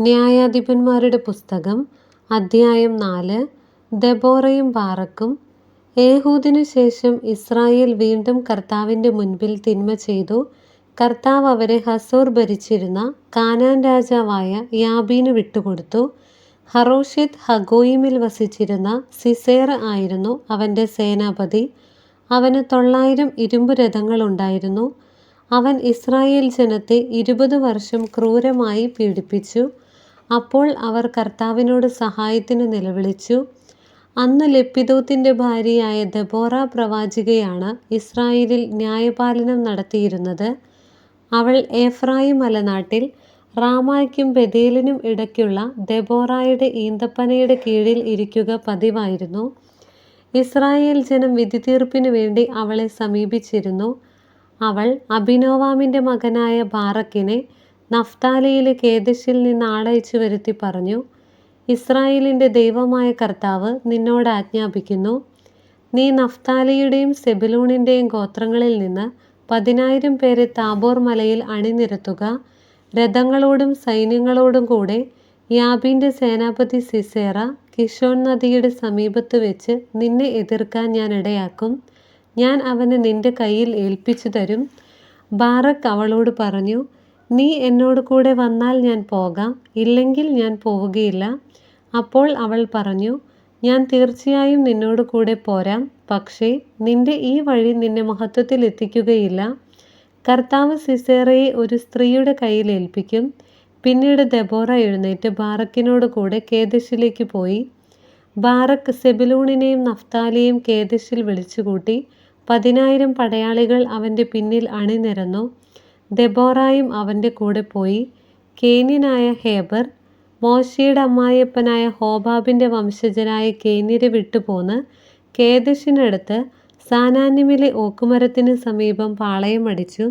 ന്യായാധിപന്മാരുടെ പുസ്തകം അദ്ധ്യായം നാല് ദബോറയും ബാറക്കും. ഏഹൂദിനു ശേഷം ഇസ്രായേൽ വീണ്ടും കർത്താവിന്റെ മുൻപിൽ തിന്മ ചെയ്തു. കർത്താവ് അവരെ ഹസോർ ഭരിച്ചിരുന്ന കാനാൻ രാജാവായ യാബീന് വിട്ടുകൊടുത്തു. ഹറോഷിത് ഹഗോയിമിൽ വസിച്ചിരുന്ന സിസേർ ആയിരുന്നു അവന്റെ സേനാപതി. അവന് തൊള്ളായിരം ഇരുമ്പു രഥങ്ങളുണ്ടായിരുന്നു അവൻ ഇസ്രായേൽ ജനത്തെ ഇരുപത് വർഷം ക്രൂരമായി പീഡിപ്പിച്ചു. അപ്പോൾ അവർ കർത്താവിനോട് സഹായത്തിന് നിലവിളിച്ചു. അന്ന് ലപ്പിദോത്തിന്റെ ഭാര്യയായ ദബോറ പ്രവാചികയാണ് ഇസ്രായേലിൽ ന്യായപാലനം നടത്തിയിരുന്നത്. അവൾ ഏഫ്രായി മലനാട്ടിൽ റാമായ്ക്കും ബദേലിനും ഇടയ്ക്കുള്ള ദബോറായുടെ ഈന്തപ്പനയുടെ കീഴിൽ ഇരിക്കുക പതിവായിരുന്നു. ഇസ്രായേൽ ജനം വിധിതീർപ്പിനു വേണ്ടി അവളെ സമീപിച്ചിരുന്നു. അവൾ അഭിനോവാമിന്റെ മകനായ ബാറക്കിനെ നഫ്താലിയിലെ കേദശിൽ നിന്ന് ആളയച്ചു വരുത്തി പറഞ്ഞു ഇസ്രായേലിന്റെ ദൈവമായ കർത്താവ് നിന്നോട് ആജ്ഞാപിക്കുന്നു നീ നഫ്താലിയുടെയും സെബിലൂണിന്റെയും ഗോത്രങ്ങളിൽ നിന്ന് പതിനായിരം പേരെ താബോർ മലയിൽ അണിനിരത്തുക രഥങ്ങളോടും സൈന്യങ്ങളോടും കൂടെ യാബിന്റെ സേനാപതി സിസേറ കിഷോൺ നദിയുടെ സമീപത്ത് വെച്ച് നിന്നെ എതിർക്കാൻ ഞാൻ ഇടയാക്കും ഞാൻ അവനെ നിന്റെ കയ്യിൽ ഏൽപ്പിച്ചു തരും ബാറക്ക് അവളോട് പറഞ്ഞു നീ എന്നോട് കൂടെ വന്നാൽ ഞാൻ പോകാം ഇല്ലെങ്കിൽ ഞാൻ പോവുകയില്ല. അപ്പോൾ അവൾ പറഞ്ഞു ഞാൻ തീർച്ചയായും നിന്നോട് കൂടെ പോരാം പക്ഷേ നിന്റെ ഈ വഴി നിന്നെ മഹത്വത്തിൽ എത്തിക്കുകയില്ല. കർത്താവ് സിസേറയെ ഒരു സ്ത്രീയുടെ കയ്യിൽ ഏൽപ്പിക്കും. പിന്നീട് ദബോറ എഴുന്നേറ്റ് ബാറക്കിനോട് കൂടെ കേദശിലേക്ക് പോയി. ബാറക്ക് സെബിലൂണിനെയും നഫ്താലിയെയും കേദശിൽ വിളിച്ചുകൂട്ടി പതിനായിരം പടയാളികൾ അവന്റെ പിന്നിൽ അണിനിരന്നു. ദെബോറായും അവന്റെ കൂടെ പോയി. കേന്യനായ ഹേബർ മോശയുടെ അമ്മായിയപ്പനായ ഹോബാബിന്റെ വംശജനായ കേന്യരെ വിട്ടുപോന്ന് കേദശിനടുത്ത് സാനാന്യമിലെ ഓക്കുമരത്തിന് സമീപം പാളയമടിച്ചു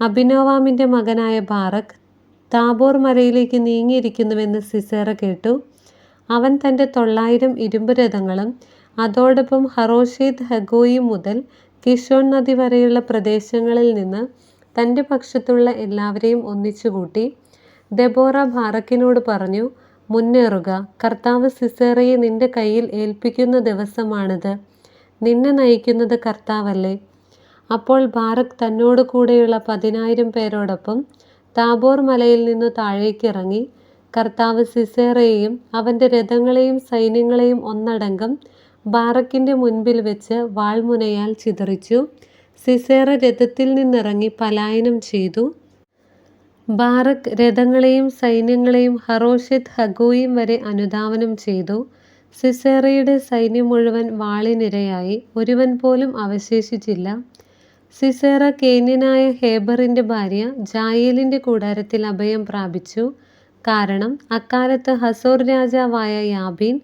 അഭിനോവാമിന്റെ മകനായ ബാറക് താബോർ മലയിലേക്ക് നീങ്ങിയിരിക്കുന്നുവെന്ന് സിസേറ കേട്ടു. അവൻ തന്റെ തൊള്ളായിരം ഇരുമ്പ് രഥങ്ങളും അതോടൊപ്പം ഹറോഷീദ് ഹഗോയി മുതൽ കിഷോൺ നദി വരെയുള്ള പ്രദേശങ്ങളിൽ നിന്ന് തന്റെ പക്ഷത്തുള്ള എല്ലാവരെയും ഒന്നിച്ചുകൂട്ടി ദെബോറ ബാറക്കിനോട് പറഞ്ഞു മുന്നേറുക. കർത്താവ് സിസേറയെ നിന്റെ കയ്യിൽ ഏൽപ്പിക്കുന്ന ദിവസമാണിത്. നിന്നെ നയിക്കുന്നത് കർത്താവല്ലേ? അപ്പോൾ ബാറക് തന്നോട് കൂടെയുള്ള പതിനായിരം പേരോടൊപ്പം താബോർ മലയിൽ നിന്ന് താഴേക്കിറങ്ങി കർത്താവ് സിസേറയെയും അവന്റെ രഥങ്ങളെയും സൈന്യങ്ങളെയും ഒന്നടങ്കം ബാറക്കിന്റെ മുൻപിൽ വെച്ച് വാൾമുനയാൽ ചിതറിച്ചു. സിസേറ രഥത്തിൽ നിന്നിറങ്ങി പലായനം ചെയ്തു. ബാറക് രഥങ്ങളെയും സൈന്യങ്ങളെയും ഹറോഷിദ് ഹഗോയിം വരെ അനുധാവനം ചെയ്തു. സിസേറയുടെ സൈന്യം മുഴുവൻ വാളിനിരയായി. ഒരുവൻ പോലും അവശേഷിച്ചില്ല. സിസേറ കേന്യനായ ഹേബറിന്റെ ഭാര്യ ജായേലിന്റെ കൂടാരത്തിൽ അഭയം പ്രാപിച്ചു. കാരണം അക്കാലത്ത് ഹസോർ രാജാവായ യാബീൻ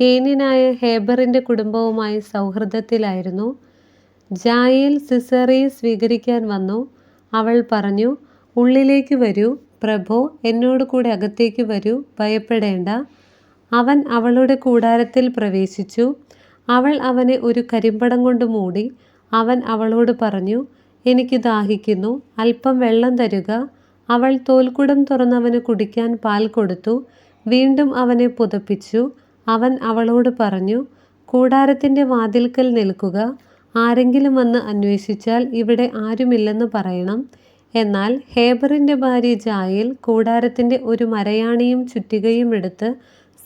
കേന്യനായ ഹേബറിന്റെ കുടുംബവുമായി സൗഹൃദത്തിലായിരുന്നു. ജായേൽ സിസേറയെ സ്വീകരിക്കാൻ വന്നു. അവൾ പറഞ്ഞു ഉള്ളിലേക്ക് വരൂ പ്രഭോ എന്നോട് കൂടെ അകത്തേക്ക് വരൂ ഭയപ്പെടേണ്ട. അവൻ അവളുടെ കൂടാരത്തിൽ പ്രവേശിച്ചു. അവൾ അവനെ ഒരു കരിമ്പടം കൊണ്ട് മൂടി അവൻ അവളോട് പറഞ്ഞു എനിക്ക് ദാഹിക്കുന്നു അല്പം വെള്ളം തരുക. അവൾ തോൽക്കുടം തുറന്നവന് കുടിക്കാൻ പാൽ കൊടുത്തു. വീണ്ടും അവനെ പുതപ്പിച്ചു. അവൻ അവളോട് പറഞ്ഞു കൂടാരത്തിന്റെ വാതിൽക്കൽ നിൽക്കുക. ആരെങ്കിലും വന്ന് അന്വേഷിച്ചാൽ ഇവിടെ ആരുമില്ലെന്ന് പറയണം. എന്നാൽ ഹേബറിന്റെ ഭാര്യ ജായിൽ കൂടാരത്തിന്റെ ഒരു മരയാണിയും ചുറ്റികയും എടുത്ത്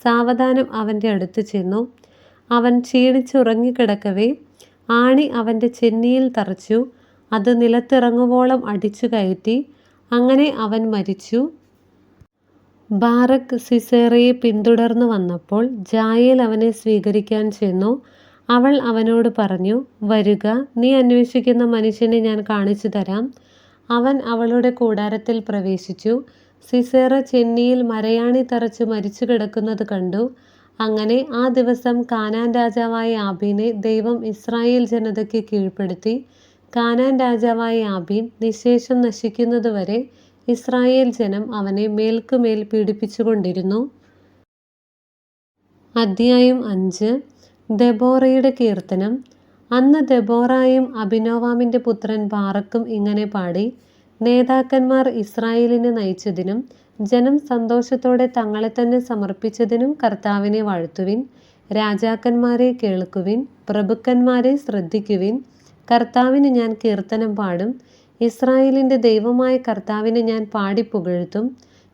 സാവധാനം അവന്റെ അടുത്ത് ചെന്നു. അവൻ ക്ഷീണിച്ചുറങ്ങിക്കിടക്കവേ ആണി അവന്റെ ചെന്നിയിൽ തറച്ചു അത് നിലത്തിറങ്ങുവോളം അടിച്ചു കയറ്റി അങ്ങനെ അവൻ മരിച്ചു. ബാറക് സിസേറയെ പിന്തുടർന്നു വന്നപ്പോൾ ജായേൽ അവനെ സ്വീകരിക്കാൻ ചെന്നു. അവൾ അവനോട് പറഞ്ഞു വരുക നീ അന്വേഷിക്കുന്ന മനുഷ്യനെ ഞാൻ കാണിച്ചു തരാം. അവൻ അവളുടെ കൂടാരത്തിൽ പ്രവേശിച്ചു. സിസേറ ചെന്നിയിൽ മരയാണി തറച്ച് മരിച്ചു കിടക്കുന്നത് കണ്ടു. അങ്ങനെ ആ ദിവസം കാനാൻ രാജാവായ ആബീനെ ദൈവം ഇസ്രായേൽ ജനതയ്ക്ക് കീഴ്പ്പെടുത്തി. കാനാൻ രാജാവായ ആബീൻ നിശേഷം നശിക്കുന്നതുവരെ ഇസ്രായേൽ ജനം അവനെ മേൽക്കുമേൽ പീഡിപ്പിച്ചുകൊണ്ടിരുന്നു. അധ്യായം അഞ്ച്. ദെബോറയുടെ കീർത്തനം. അന്ന് ദെബോറായും അഭിനോവാമിന്റെ പുത്രൻ ബാറക്കും ഇങ്ങനെ പാടി നേതാക്കന്മാർ ഇസ്രായേലിനെ നയിച്ചതിനും ജനം സന്തോഷത്തോടെ തങ്ങളെ തന്നെ സമർപ്പിച്ചതിനും കർത്താവിനെ വാഴ്ത്തുവിൻ രാജാക്കന്മാരെ കേൾക്കുവിൻ പ്രഭുക്കന്മാരെ ശ്രദ്ധിക്കുവിൻ കർത്താവിന് ഞാൻ കീർത്തനം പാടും ഇസ്രായേലിന്റെ ദൈവമായ കർത്താവിനെ ഞാൻ പാടി പുകഴ്ത്തും.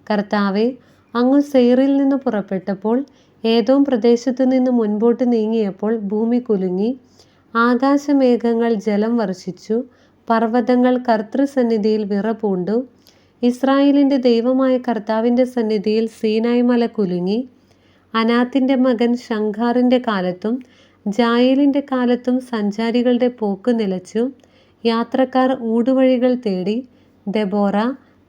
കർത്താവെ അങ്ങ് സെയറിൽ നിന്ന് പുറപ്പെട്ടപ്പോൾ ഏതോ പ്രദേശത്തു നിന്ന് മുൻപോട്ട് നീങ്ങിയപ്പോൾ ഭൂമി കുലുങ്ങി. ആകാശമേഘങ്ങൾ ജലം വർഷിച്ചു. പർവതങ്ങൾ കർത്തൃസന്നിധിയിൽ വിറപൂണ്ടു ഇസ്രായേലിന്റെ ദൈവമായ കർത്താവിന്റെ സന്നിധിയിൽ സീനായ് മല കുലുങ്ങി. അനാത്തിന്റെ മകൻ ശങ്കാറിന്റെ കാലത്തും ജായേലിന്റെ കാലത്തും സഞ്ചാരികളുടെ പോക്ക് നിലച്ചു. യാത്രക്കാർ ഊടുവഴികൾ തേടി. ഡെബോറ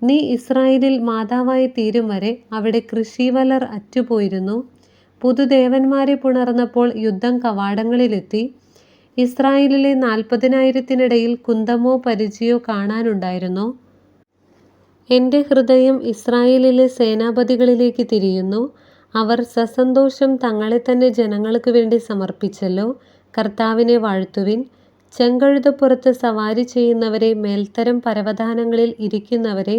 നീ ഇസ്രായേലിൽ മാതാവായി തീരും വരെ അവിടെ കൃഷിവലർ അറ്റുപോയിരുന്നു. പുതുദേവന്മാരെ പുണർന്നപ്പോൾ യുദ്ധം കവാടങ്ങളിലെത്തി. ഇസ്രായേലിലെ നാൽപ്പതിനായിരത്തിനിടയിൽ കുന്തമോ പരിചയോ കാണാനുണ്ടായിരുന്നു. എന്റെ ഹൃദയം ഇസ്രായേലിലെ സേനാപതികളിലേക്ക് തിരിയുന്നു. അവർ സസന്തോഷം തങ്ങളെ തന്നെ ജനങ്ങൾക്ക് വേണ്ടി സമർപ്പിച്ചല്ലോ. കർത്താവിനെ വാഴ്ത്തുവിൻ. ചെങ്കഴുതപ്പുറത്ത് സവാരി ചെയ്യുന്നവരെ മേൽത്തരം പരവധാനങ്ങളിൽ ഇരിക്കുന്നവരെ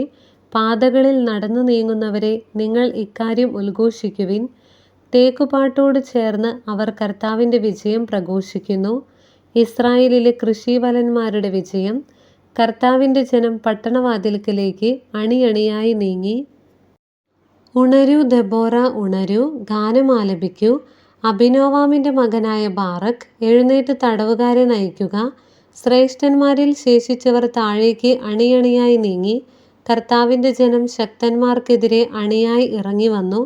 പാതകളിൽ നടന്നു നീങ്ങുന്നവരെ നിങ്ങൾ ഇക്കാര്യം ഉദ്ഘോഷിക്കുവിൻ. തേക്കുപാട്ടോട് ചേർന്ന് അവർ കർത്താവിന്റെ വിജയം പ്രഘോഷിക്കുന്നു. ഇസ്രായേലിലെ കൃഷിവലന്മാരുടെ വിജയം കർത്താവിന്റെ ജനം പട്ടണവാതിൽക്കലേക്ക് അണിയണിയായി നീങ്ങി. ഉണരു ദബോറ ഉണരൂ ഗാനമാലപിക്കൂ അഭിനോവാമിന്റെ മകനായ ബാറക് എഴുന്നേറ്റ് തടവുകാരെ നയിക്കുക. ശ്രേഷ്ഠന്മാരിൽ ശേഷിച്ചവർ താഴേക്ക് അണിയണിയായി നീങ്ങി. കർത്താവിന്റെ ജനം ശക്തന്മാർക്കെതിരെ അണിയായി ഇറങ്ങി വന്നു.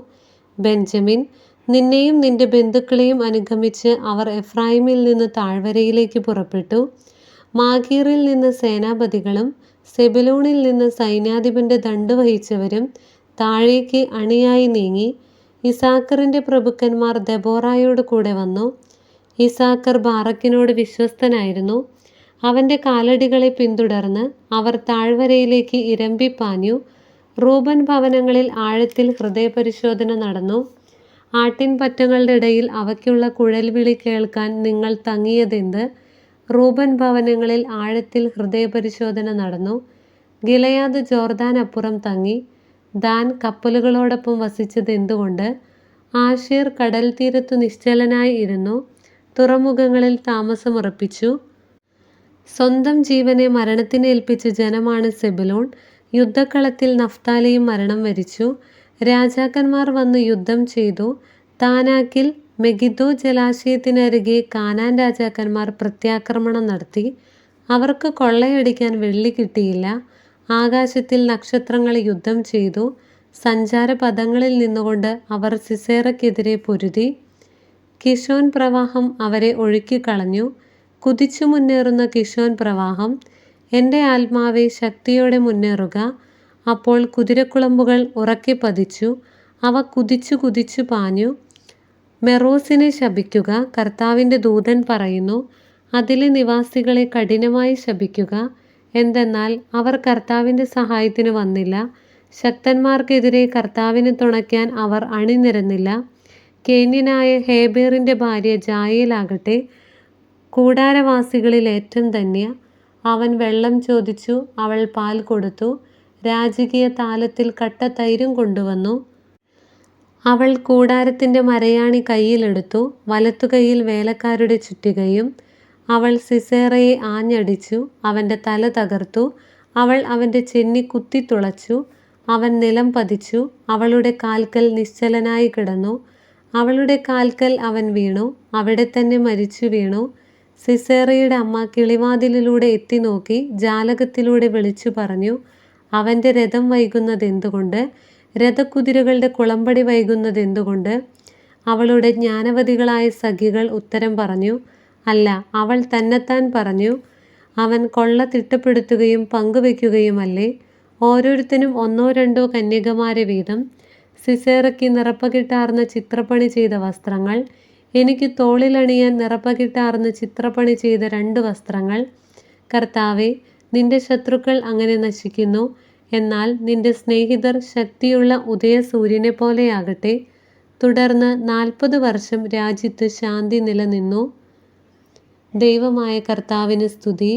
ബെഞ്ചമിൻ നിന്നെയും നിന്റെ ബന്ധുക്കളെയും അനുഗമിച്ച് അവർ എഫ്രായിമിൽ നിന്ന് താഴ്വരയിലേക്ക് പുറപ്പെട്ടു. മാഗീറിൽ നിന്ന് സേനാപതികളും സെബലൂണിൽ നിന്ന് സൈന്യാധിപന്റെ ദണ്ട് വഹിച്ചവരും താഴേക്ക് അണിയായി നീങ്ങി. ഇസാക്കറിന്റെ പ്രഭുക്കന്മാർ ദബോറായോട് കൂടെ വന്നു. ഇസാക്കർ ബാറക്കിനോട് വിശ്വസ്തനായിരുന്നു. അവന്റെ കാലടികളെ പിന്തുടർന്ന് അവർ താഴ്വരയിലേക്ക് ഇരമ്പിപ്പാഞ്ഞു. റൂബൻ ഭവനങ്ങളിൽ ആഴത്തിൽ ഹൃദയപരിശോധന നടന്നു. ആട്ടിൻപറ്റങ്ങളുടെ ഇടയിൽ അവയ്ക്കുള്ള കുഴൽവിളി കേൾക്കാൻ നിങ്ങൾ തങ്ങിയതെന്ത്? റൂബൻ ഭവനങ്ങളിൽ ആഴത്തിൽ ഹൃദയപരിശോധന നടന്നു. ഗിലയാദ് ജോർദാൻ അപ്പുറം തങ്ങി. ദാൻ കപ്പലുകളോടൊപ്പം വസിച്ചത് എന്തുകൊണ്ട് ആഷീർ കടൽ തീരത്തു നിശ്ചലനായി ഇരുന്നു. തുറമുഖങ്ങളിൽ താമസമുറപ്പിച്ചു. സ്വന്തം ജീവനെ മരണത്തിനേൽപ്പിച്ച ജനമാണ് സെബുലോൺ. യുദ്ധക്കളത്തിൽ നഫ്താലിയും മരണം വരിച്ചു. രാജാക്കന്മാർ വന്ന് യുദ്ധം ചെയ്തു. താനാക്കിൽ മെഗിദോ ജലാശയത്തിനരികെ കാനാൻ രാജാക്കന്മാർ പ്രത്യാക്രമണം നടത്തി. അവർക്ക് കൊള്ളയടിക്കാൻ വെള്ളി കിട്ടിയില്ല. ആകാശത്തിൽ നക്ഷത്രങ്ങൾ യുദ്ധം ചെയ്തു. സഞ്ചാര പദങ്ങളിൽ നിന്നുകൊണ്ട് അവർ സിസേറയ്ക്കെതിരെ പൊരുതി. കിഷോൻ പ്രവാഹം അവരെ ഒഴുക്കിക്കളഞ്ഞു കുതിച്ചു മുന്നേറുന്ന കിഷോൻ പ്രവാഹം എന്റെ ആത്മാവെ ശക്തിയോടെ മുന്നേറുക. അപ്പോൾ കുതിരക്കുളമ്പുകൾ ഉറക്കെ പതിച്ചു അവ കുതിച്ചു കുതിച്ചു പാഞ്ഞു. മെറോസിനെ ശപിക്കുക കർത്താവിന്റെ ദൂതൻ പറയുന്നു അതിലെ നിവാസികളെ കഠിനമായി ശപിക്കുക. എന്തെന്നാൽ അവർ കർത്താവിന്റെ സഹായത്തിന് വന്നില്ല. ശക്തന്മാർക്കെതിരെ കർത്താവിനെ തുണയ്ക്കാൻ അവർ അണിനിരന്നില്ല. കേന്യനായ ഹേബേറിന്റെ ഭാര്യ ജായയിലാകട്ടെ കൂടാരവാസികളിൽ ഏറ്റവും തന്നെ അവൻ വെള്ളം ചോദിച്ചു അവൾ പാൽ കൊടുത്തു. രാജകീയ താലത്തിൽ കട്ട തൈരും കൊണ്ടുവന്നു. അവൾ കൂടാരത്തിന്റെ മരയാണി കയ്യിലെടുത്തു വലത്തുകൈയിൽ വേലക്കാരുടെ ചുറ്റികയും അവൾ സിസേറയെ ആഞ്ഞടിച്ചു. അവന്റെ തല തകർത്തു. അവൾ അവന്റെ ചെന്നി കുത്തിത്തുളച്ചു അവൻ നിലം പതിച്ചു. അവളുടെ കാൽക്കൽ നിശ്ചലനായി കിടന്നു. അവളുടെ കാൽക്കൽ അവൻ വീണു. അവിടെ തന്നെ മരിച്ചു വീണു. സിസേറയുടെ അമ്മ കിളിവാതിലിലൂടെ എത്തി നോക്കി ജാലകത്തിലൂടെ വിളിച്ചു പറഞ്ഞു അവന്റെ രഥം വൈകുന്നത് എന്തുകൊണ്ട്? രഥക്കുതിരകളുടെ കുളമ്പടി വൈകുന്നത് എന്തുകൊണ്ട്? അവളുടെ ജ്ഞാനവതികളായ സഖികൾ ഉത്തരം പറഞ്ഞു അല്ല അവൾ തന്നെത്താൻ പറഞ്ഞു. അവൻ കൊള്ള തിട്ടപ്പെടുത്തുകയും പങ്കുവെക്കുകയുമല്ലേ? ഓരോരുത്തരും ഒന്നോ രണ്ടോ കന്യകമാരെ വീതം. സിസേറയ്ക്ക് നിറപ്പകിട്ടാർന്ന ചിത്രപ്പണി ചെയ്ത വസ്ത്രങ്ങൾ. എനിക്ക് തോളിലണിയാൻ നിറപ്പകിട്ടാർന്ന ചിത്രപ്പണി ചെയ്ത രണ്ട് വസ്ത്രങ്ങൾ. കർത്താവെ നിന്റെ ശത്രുക്കൾ അങ്ങനെ നശിക്കുന്നു. എന്നാൽ നിന്റെ സ്നേഹിതർ ശക്തിയുള്ള ഉദയസൂര്യനെ പോലെയാകട്ടെ തുടർന്ന് നാൽപ്പത് വർഷം രാജ്യത്ത് ശാന്തി നിലനിന്നു. ദൈവമായ കർത്താവിന് സ്തുതി.